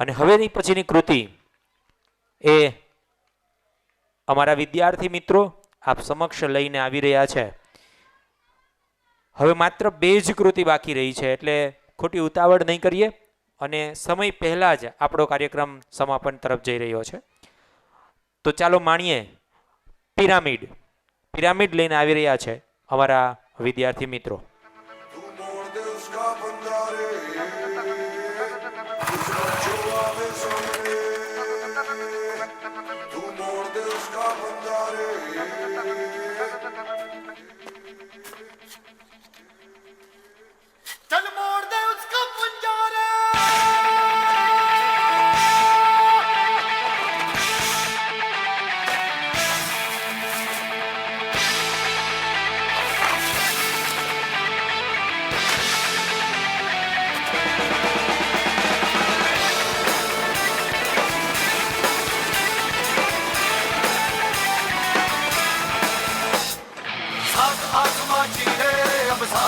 અને હવેની પછીની કૃતિ એ અમારા વિદ્યાર્થી મિત્રો આપ સમક્ષ લઈને આવી રહ્યા છે. હવે માત્ર બે જ કૃતિ બાકી રહી છે, એટલે ખોટી ઉતાવળ નહીં કરીએ અને સમય પહેલાં જ આપણો કાર્યક્રમ સમાપન તરફ જઈ રહ્યો છે. તો ચાલો માણીએ, પિરામિડ. પિરામિડ લઈને આવી રહ્યા છે અમારા વિદ્યાર્થી મિત્રો.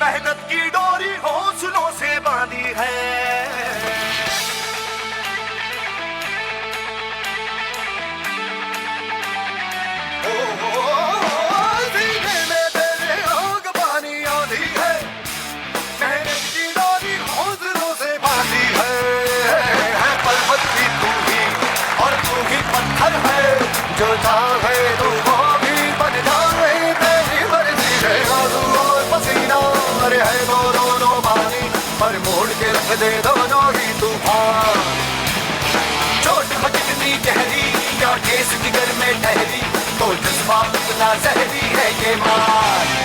मेहनत की डोरी हौसलों से बांधी है। ओ, ओ, ओ, या ठेस जिगर में ठहरी तो जज्बात इतना जहरी है ये मार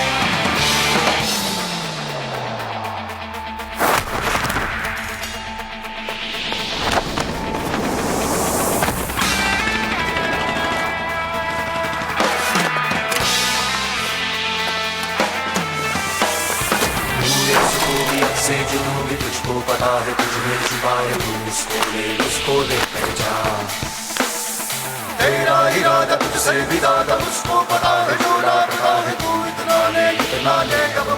से जो भी तुझको पता है तुझ में छुपा है तू उसको ले उसको ले पहचान तेरा इरादा तुझसे भी ज़्यादा उसको पता है, जो रखा है, तू इतना ले इतना ले कब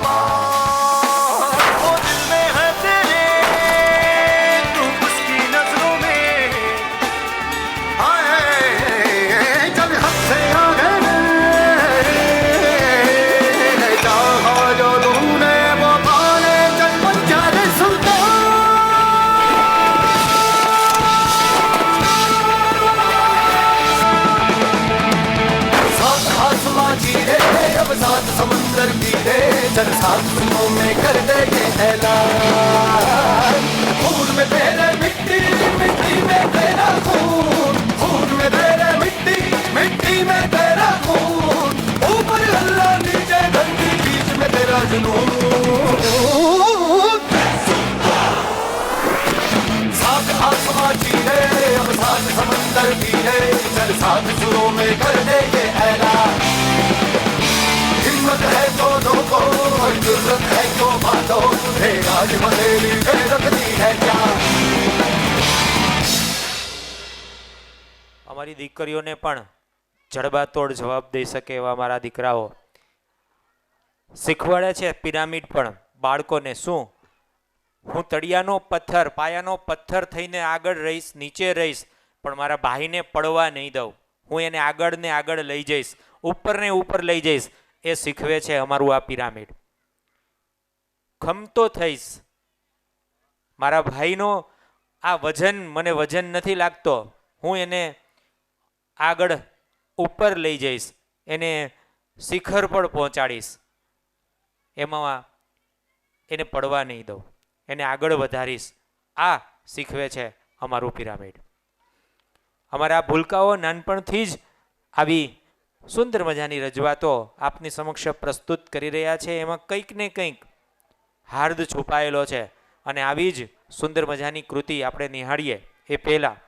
चल सात में कर दे ये ऐलान। खून में तेरे मिट्टी मिट्टी में तेरा खून। खून में तेरे मिट्टी मिट्टी में तेरा खून। ऊपर अल्लाह नीचे, धरती बीच में तेरा जुनून। सात समंदर पीरे चल सात सुरों में कर दे आज हथेली में रखती है जान અમારી દીકરીઓને પણ જડબાતોડ જવાબ દઈ શકે એવા મારા દીકરાઓ શીખવાડે છે પિરામિડ પણ બાળકોને શું હું તળિયાનો પથ્થર પાયાનો પથ્થર થઈને આગળ રહીશ નીચે રહીશ પણ મારા ભાઈને પડવા નહીં દઉં હું એને આગળ ને આગળ લઈ જઈશ ઉપર ને ઉપર લઈ જઈશ એ શીખવે છે અમારું આ પિરામિડ ખમતો થઈશ. મારા ભાઈનો આ વજન મને વજન નથી લાગતો. હું એને આગળ ઉપર લઈ જઈશ. એને શિખર પર પહોંચાડીશ. એમાં એને પડવા નહીં દઉં. એને આગળ વધારીશ. આ શીખવે છે અમારું પિરામિડ. અમારા ભૂલકાઓ નાનપણથી જ આવી સુંદર મજાની રજૂઆતો આપની સમક્ષ પ્રસ્તુત કરી રહ્યા છે. એમાં કંઈક ને કંઈક હાર્દ છુપાયેલો છે. અને આવી જ સુંદર મજાની કૃતિ આપણે નિહાળીએ એ પહેલાં